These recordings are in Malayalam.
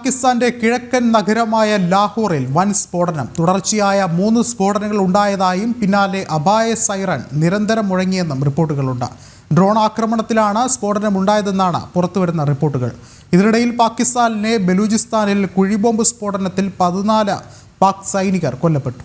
പാകിസ്ഥാന്റെ കിഴക്കൻ നഗരമായ ലാഹോറിൽ വൻ സ്ഫോടനം. തുടർച്ചയായ മൂന്ന് സ്ഫോടനങ്ങൾ ഉണ്ടായതായും പിന്നാലെ അപായ സൈറൺ നിരന്തരം മുഴങ്ങിയെന്നും റിപ്പോർട്ടുകളുണ്ട്. ഡ്രോൺ ആക്രമണത്തിലാണ് സ്ഫോടനം ഉണ്ടായതെന്നാണ് പുറത്തുവരുന്ന റിപ്പോർട്ടുകൾ. ഇതിനിടയിൽ പാകിസ്ഥാനിലെ ബലൂചിസ്ഥാനിൽ കുഴിബോംബ് സ്ഫോടനത്തിൽ പതിനാല് പാക് സൈനികർ കൊല്ലപ്പെട്ടു.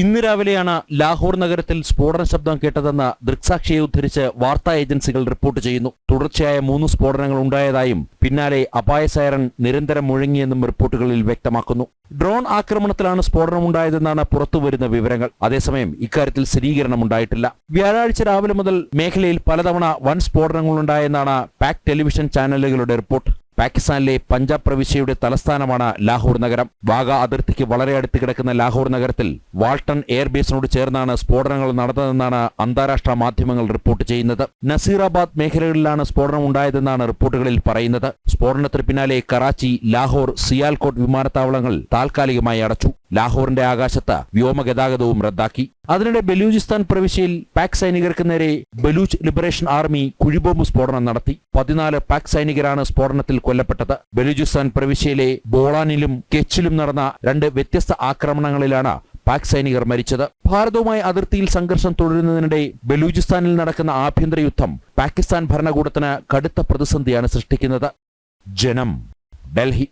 ഇന്ന് രാവിലെയാണ് ലാഹോർ നഗരത്തിൽ സ്ഫോടന ശബ്ദം കേട്ടതെന്ന് ദൃക്സാക്ഷിയെ ഉദ്ധരിച്ച് വാർത്താ ഏജൻസികൾ റിപ്പോർട്ട് ചെയ്യുന്നു. തുടർച്ചയായ മൂന്ന് സ്ഫോടനങ്ങൾ ഉണ്ടായതായും പിന്നാലെ അപായ സൈറൺ നിരന്തരം മുഴങ്ങിയെന്നും റിപ്പോർട്ടുകളിൽ വ്യക്തമാക്കുന്നു. ഡ്രോൺ ആക്രമണത്തിലാണ് സ്ഫോടനം ഉണ്ടായതെന്നാണ് പുറത്തുവരുന്ന വിവരങ്ങൾ. അതേസമയം ഇക്കാര്യത്തിൽ സ്ഥിരീകരണം ഉണ്ടായിട്ടില്ല. വ്യാഴാഴ്ച രാവിലെ മുതൽ മേഖലയിൽ പലതവണ വൻ സ്ഫോടനങ്ങളുണ്ടായെന്നാണ് പാക് ടെലിവിഷൻ ചാനലുകളുടെ റിപ്പോർട്ട്. പാകിസ്ഥാനിലെ പഞ്ചാബ് പ്രവിശ്യയുടെ തലസ്ഥാനമാണ് ലാഹോർ നഗരം. വാഗ അതിർത്തിക്ക് വളരെ അടുത്ത് കിടക്കുന്ന ലാഹോർ നഗരത്തിൽ വാൾട്ടൺ എയർബേസിനോട് ചേർന്നാണ് സ്ഫോടനങ്ങൾ നടന്നതെന്നാണ് അന്താരാഷ്ട്ര മാധ്യമങ്ങൾ റിപ്പോർട്ട് ചെയ്യുന്നത്. നസീറാബാദ് മേഖലകളിലാണ് സ്ഫോടനം ഉണ്ടായതെന്നാണ് റിപ്പോർട്ടുകളിൽ പറയുന്നത്. സ്ഫോടനത്തിന് പിന്നാലെ കറാച്ചി ലാഹോർ സിയാൽകോട്ട് വിമാനത്താവളങ്ങൾ താൽക്കാലികമായി അടച്ചു. ലാഹോറിന്റെ ആകാശത്ത് വ്യോമഗതാഗതവും റദ്ദാക്കി. അതിനിടെ ബലൂചിസ്ഥാൻ പ്രവിശ്യയിൽ പാക് സൈനികർക്ക് നേരെ ബലൂച്ച് ലിബറേഷൻ ആർമി കുഴിബോംബ് സ്ഫോടനം നടത്തി. പതിനാല് പാക് സൈനികരാണ് സ്ഫോടനത്തിൽ കൊല്ലപ്പെട്ടത്. ബലൂചിസ്ഥാൻ പ്രവിശ്യയിലെ ബോളാനിലും കെച്ചിലും നടന്ന രണ്ട് വ്യത്യസ്ത ആക്രമണങ്ങളിലാണ് പാക് സൈനികർ മരിച്ചത്. ഭാരതവുമായി അതിർത്തിയിൽ സംഘർഷം തുടരുന്നതിനിടെ ബലൂചിസ്ഥാനിൽ നടക്കുന്ന ആഭ്യന്തര യുദ്ധം പാകിസ്ഥാൻ ഭരണകൂടത്തിന് കടുത്ത പ്രതിസന്ധിയാണ് സൃഷ്ടിക്കുന്നത്. ജനം ഡൽഹി.